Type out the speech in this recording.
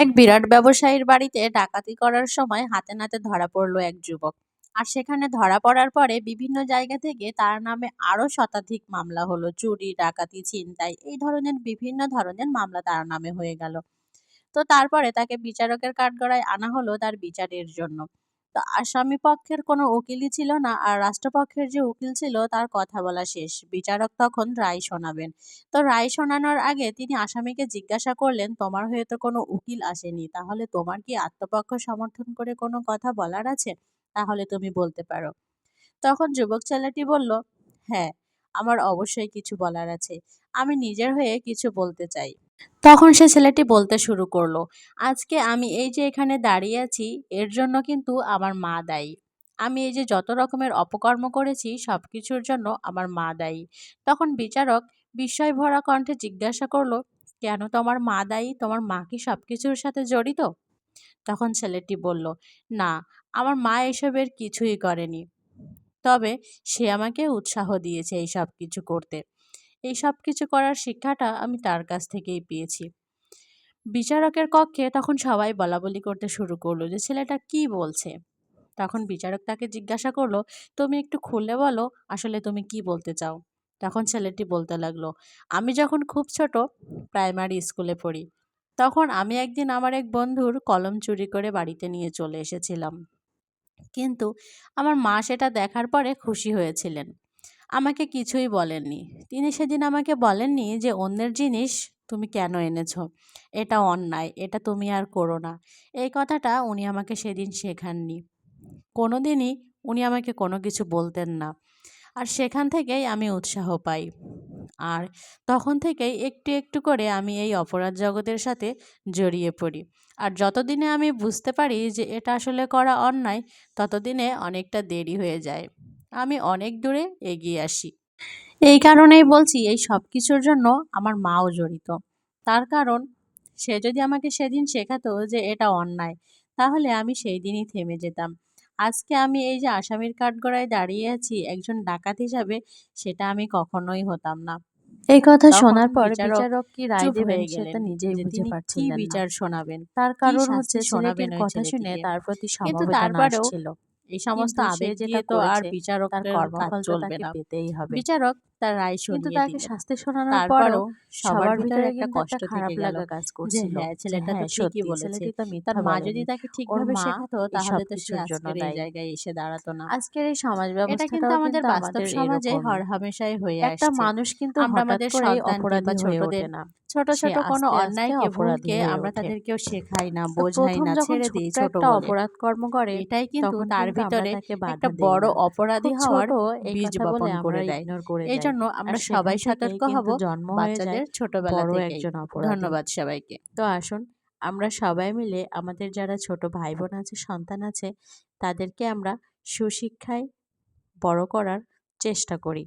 এক বিরাট ব্যবসায়ীর বাড়িতে ডাকাতি করার সময় হাতে নাতে ধরা পড়ল এক যুবক। আর সেখানে ধরা পড়ার পরে বিভিন্ন জায়গা থেকে তার নামে আরও শতাধিক মামলা হলো, চুরি, ডাকাতি, ছিনতাই, এই ধরনের বিভিন্ন ধরনের মামলা তার নামে হয়ে গেল। তো তারপরে তাকে বিচারকের কাঠগড়ায় আনা হলো তার বিচারের জন্য। তো আসামি পক্ষের কোনো উকিলই ছিল না আর রাষ্ট্রপক্ষের যে উকিল ছিল তার কথা বলা শেষ। বিচারক তখন রায় শোনাবেন। তো রায় শোনানোর আগে তিনি আসামিকে জিজ্ঞাসা করলেন, তোমার হয়ে তো কোনো উকিল আসেনি, তাহলে তোমার কি আত্মপক্ষ সমর্থন করে কোনো কথা বলার আছে? তাহলে তুমি বলতে পারো। তখন যুবক ছেলেটি বলল হ্যাঁ আমার অবশ্যই কিছু বলার আছে। আমি নিজের হয়ে কিছু বলতে চাই। তখন সে ছেলেটি বলতে শুরু করল, আজকে আমি এই যে এখানে দাঁড়িয়ে আছি, এর জন্য কিন্তু আমার মা দায়ী। আমি এই যে যত রকমের অপকর্ম করেছি সব কিছুর জন্য আমার মা দায়ী। তখন বিচারক বিস্ময় ভরা কণ্ঠে জিজ্ঞাসা করল, কেন তোমার মা দায়ী? তোমার মা কি সব কিছুর সাথে জড়িত? তখন ছেলেটি বলল, না, আমার মা এসবের কিছুই করেনি। তবে সে আমাকে উৎসাহ দিয়েছে এই সব কিছু করতে। এই সব কিছু করার শিক্ষাটা আমি তার কাছ থেকেই পেয়েছি। বিচারকের কক্ষে তখন সবাই বলা বলি করতে শুরু করল যে, ছেলেটা কি বলছে? তখন বিচারক তাকে জিজ্ঞাসা করল, তুমি একটু খুলে বলো, আসলে তুমি কি বলতে চাও? তখন ছেলেটি বলতে লাগল, আমি যখন খুব ছোট, প্রাইমারি স্কুলে পড়ি, তখন আমি একদিন আমার এক বন্ধুর কলম চুরি করে বাড়িতে নিয়ে চলে এসেছিলাম। কিন্তু আমার মা সেটা দেখার পরে খুশি হয়েছিলেন। আমাকে কিছুই বলেননি। তিনি সেদিন আমাকে বলেননি যে, অন্যের জিনিস তুমি কেন এনেছো? এটা অন্যায়, এটা তুমি আর করো না। এই কথাটা উনি আমাকে সেদিন শেখাননি। কোনো দিনই উনি আমাকে কোনো কিছু বলতেন না। আর সেখান থেকেই আমি উৎসাহ পাই। আর তখন থেকেই একটু একটু করে আমি এই অপরাধ জগতের সাথে জড়িয়ে পড়ি। আর যতদিনে আমি বুঝতে পারি যে, এটা আসলে করা অন্যায়, ততদিনে অনেকটা দেরি হয়ে যায়। আমি অনেক দূরে এগিয়ে আসি। এই কারণেই বলছি এই সব কিছুর জন্য আমার মাও জড়িত। তার কারণ সে যদি আমাকে সেদিন শেখাতো যে এটা অন্যায় তাহলে আমি সেই দিনই থেমে যেতাম। আজকে আমি এই যে আসামির কাঠগড়ায় দাঁড়িয়ে আছি একজন ডাকাত হিসাবে সেটা আমি কখনোই হতাম না। এই কথা শোনার পর বিচারক কি রায় দেবেন সেটা নিজেই বুঝে পারছিলেন না। বিচার শোনাবেন? তার কারণ হচ্ছে শোনাবেন কথা শুনে তার প্রতি সমবেদনা আসছিল এই সমস্ত আবেগ দিয়ে তো আর কর্মফল চলবে না। পেতেই হবে। বিচারক তার রায় কিন্তু তাকে শাস্তি শোনানোর পরেও সবার ভিতরে একটা কষ্ট খারাপ লাগা কাজ হ্যাঁ ছেলেটা তো হ্যাঁ, ঠিকই বলেছে। তার মা যদি তাকে ঠিকভাবে শেখাতো তাহলে তো সে আজকের এই জায়গায় এসে দাঁড়াতো না। আজকের এই সমাজ ব্যবস্থা কিন্তু আমাদের বাস্তব সমাজে এরকমই। হর হামেশাই হয়ে একটা মানুষ কিন্তু আমরা আমাদের সন্তান অপরাধী হয়ে ছোটদের না। ছোট ছোট কোনো আস্তে ভুলকে আমরা তাদেরকেও শেখাই না বোঝাই না ছেড়ে দিই ছোট অপরাধ কর্ম করে এটাই কিন্তু তার ভিতরে একটা বড় অপরাধী হওয়ার বীজ বপন করে দেয়। এই জন্য আমরা সবাই সতর্ক হব জন্ম বাচ্চাদের ছোটবেলা থেকেই। একজন অপরাধী। ধন্যবাদ সবাইকে। তো আসুন আমরা সবাই মিলে আমাদের যারা ছোট ভাই বোন আছে সন্তান আছে তাদেরকে আমরা সুশিক্ষায় বড় করার চেষ্টা করি।